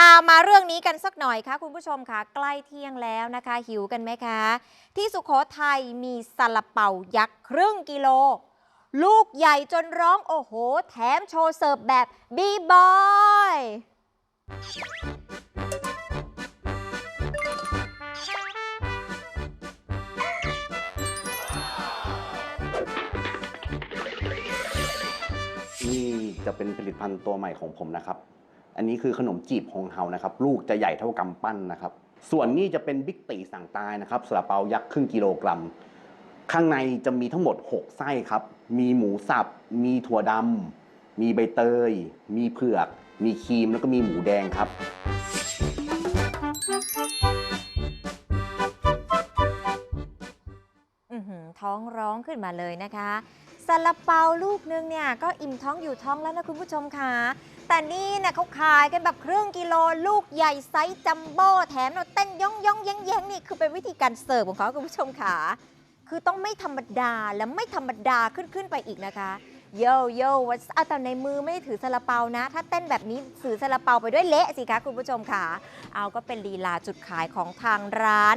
อามาเรื่องนี้กันสักหน่อยค่ะคุณผู้ชมค่ะ ใกล้เที่ยงแล้วนะคะ หิวกันไหมคะ ที่สุโขทัยมีซาลาเปายักษ์ครึ่งกิโล ลูกใหญ่จนร้องโอ้โห แถมโชว์เสิร์ฟแบบบีบอยนี่จะเป็นผลิตภัณฑ์ตัวใหม่ของผมนะครับ อันนี้คือขนมจีบฮงเฮานะครับ ลูกจะใหญ่เท่ากำปั้นนะครับ ส่วนนี้จะเป็นบิ๊กตีสั่งตายนะครับสลาเปายักษ์ครึ่งกิโลกรัม ข้างในจะมีทั้งหมด 6 ไส้ครับ มีหมูสับ มีถั่วดำ มีใบเตย มีเผือก มีครีมแล้วก็มีหมูแดงครับ ท้องร้องขึ้นมาเลยนะคะซาลาเปาลูกนึงเนี่ยก็อิ่มท้องอยู่ท้องแล้วนะคุณผู้ชมค่ะ แต่นี่เนี่ยเขาขายกันแบบครึ่งกิโลลูกใหญ่ไซส์จัมโบ้แถมเราเต้นย่องย่องแยงแยงนี่คือเป็นวิธีการเสิร์ฟของเขาคุณผู้ชมค่ะ คือต้องไม่ธรรมดาและไม่ธรรมดาขึ้นขึ้นไปอีกนะคะโยโย่วัเอาแต่ในมือไม่ได้ถือซาลาเปานะ ถ้าเต้นแบบนี้ถือซาลาเปาไปด้วยเละสิคะคุณผู้ชมค่ะ เอาก็เป็นลีลาจุดขายของทางร้าน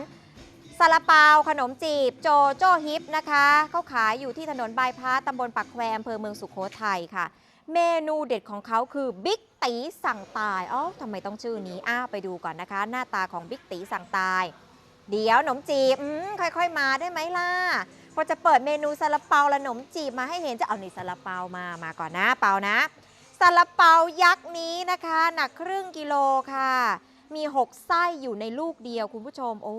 ซาลาเปาขนมจีบ โจโจฮิปนะคะเขาขายอยู่ที่ถนนบายพาสตำบลปักแควอำเภอเมืองสุขโขทัยค่ะ เมนูเด็ดของเขาคือบิ๊กตีสั่งตายอ๋อทำไมต้องชื่อนี้อ้าวไปดูก่อนนะคะ หน้าตาของบิ๊กตีสั่งตาย เดี๋ยวขนมจีบค่อยๆ มาได้ไหมล่ะพอจะเปิดเมนูซาลาเปาและขนมจีบมาให้เห็นจะเอาในซาลาเปามามาก่อนนะเปานะซาลาเปายักษ์นี้นะคะ หนักครึ่งกิโลค่ะ มี 6 ไส้อยู่ในลูกเดียวคุณผู้ชมโอ้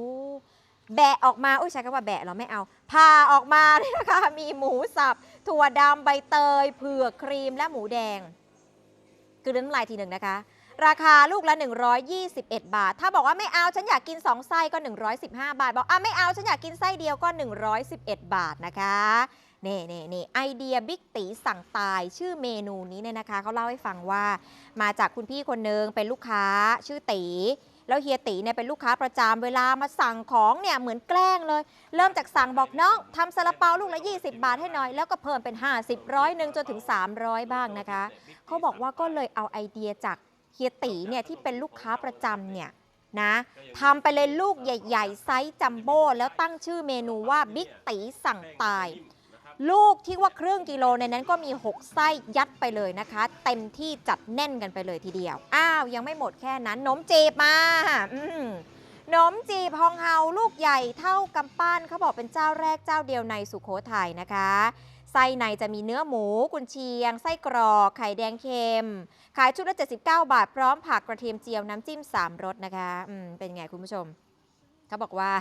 แบะออกมา อุ้ยใช้คำว่าแบะเราไม่เอาผ่าออกมาเนี่ยนะคะ มีหมูสับ ถั่วดำใบเตย เผือกครีมและหมูแดงคือน้ำลายทีหนึ่งนะคะ ราคาลูกละ 121 บาท ถ้าบอกว่าไม่เอาฉันอยากกิน 2 ไส้ก็ 115 บาท บอกอะไม่เอาฉันอยากกินไส้เดียวก็ 111 บาทนะคะนี่นี่นี่ไอเดียบิ๊กตีสั่งตายชื่อเมนูนี้เนี่ยนะคะเขาเล่าให้ฟังว่า มาจากคุณพี่คนนึงเป็นลูกค้าชื่อตี แล้วเฮียตีเนี่ยเป็นลูกค้าประจำเวลามาสั่งของเนี่ยเหมือนแกล้งเลย เริ่มจากสั่งบอกน้องทำซาลาเปาลูกละ 20 บาทให้หน่อย แล้วก็เพิ่มเป็น 50ร้อยหนึ่งจนถึง 300 บ้างนะคะเขาบอกว่าก็เลยเอาไอเดียจากเฮียตีเนี่ยที่เป็นลูกค้าประจำเนี่ยนะทำไปเลยลูกใหญ่ ๆ ไซส์จัมโบ้แล้วตั้งชื่อเมนูว่าบิ๊กตีสั่งตาย ลูกที่ว่าครึ่งกิโลในนั้นก็มี 6 ไส้ยัดไปเลยนะคะ เต็มที่จัดแน่นกันไปเลยทีเดียวอ้าว ยังไม่หมดแค่นั้นนมจีบมาอืมนมจีบฮองเฮาลูกใหญ่เท่ากำปั้นเขาบอกเป็นเจ้าแรกเจ้าเดียวในสุขโขทัยนะคะไส้ในจะมีเนื้อหมู กุนเชียง ไส้กรอกไข่แดงเค็ม ขายชุดละ 79 บาท พร้อมผักกระเทียมเจียวน้ำจิ้ม 3รสนะคะอืมเป็นไงคุณผู้ชม เขาบอกว่า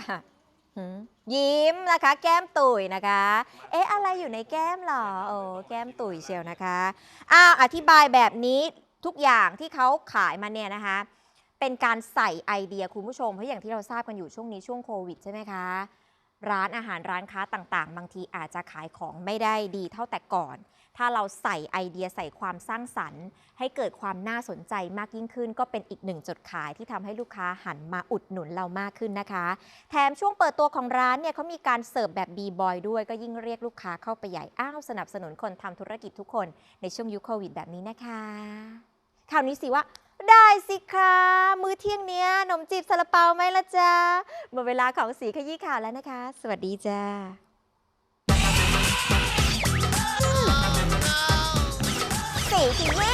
ยิ้มนะคะ แก้มตุ๋ยนะคะ เอ๊ะ อะไรอยู่ในแก้มหรอ โอ้แก้มตุ๋ยเชียวนะคะอ้าวอธิบายแบบนี้ ทุกอย่างที่เขาขายมาเนี่ยนะคะ เป็นการใส่ไอเดียคุณผู้ชมเพราะอย่างที่เราทราบกันอยู่ช่วงนี้ช่วงโควิดใช่ไหมคะ ร้านอาหารร้านค้าต่างๆ บางทีอาจจะขายของไม่ได้ดีเท่าแต่ก่อน ถ้าเราใส่ไอเดียใส่ความสร้างสรรค์ ให้เกิดความน่าสนใจมากยิ่งขึ้น ก็เป็นอีกหนึ่งจุดขายที่ทำให้ลูกค้าหันมาอุดหนุนเรามากขึ้นนะคะ แถมช่วงเปิดตัวของร้านเนี่ยเขามีการเสิร์ฟแบบบีบอยด้วยก็ยิ่งเรียกลูกค้าเข้าไปใหญ่อ้าวสนับสนุนคนทำธุรกิจทุกคนในช่วงยุคโควิดแบบนี้นะคะ คราวนี้สิว่า ได้สิคะมื้อเที่ยงเนี้ยนมจีบซาลาเปาไหมละจ๊ะหมดเวลาของสีขยี้ข่าวแล้วนะคะ สวัสดีจ้าสีขยี้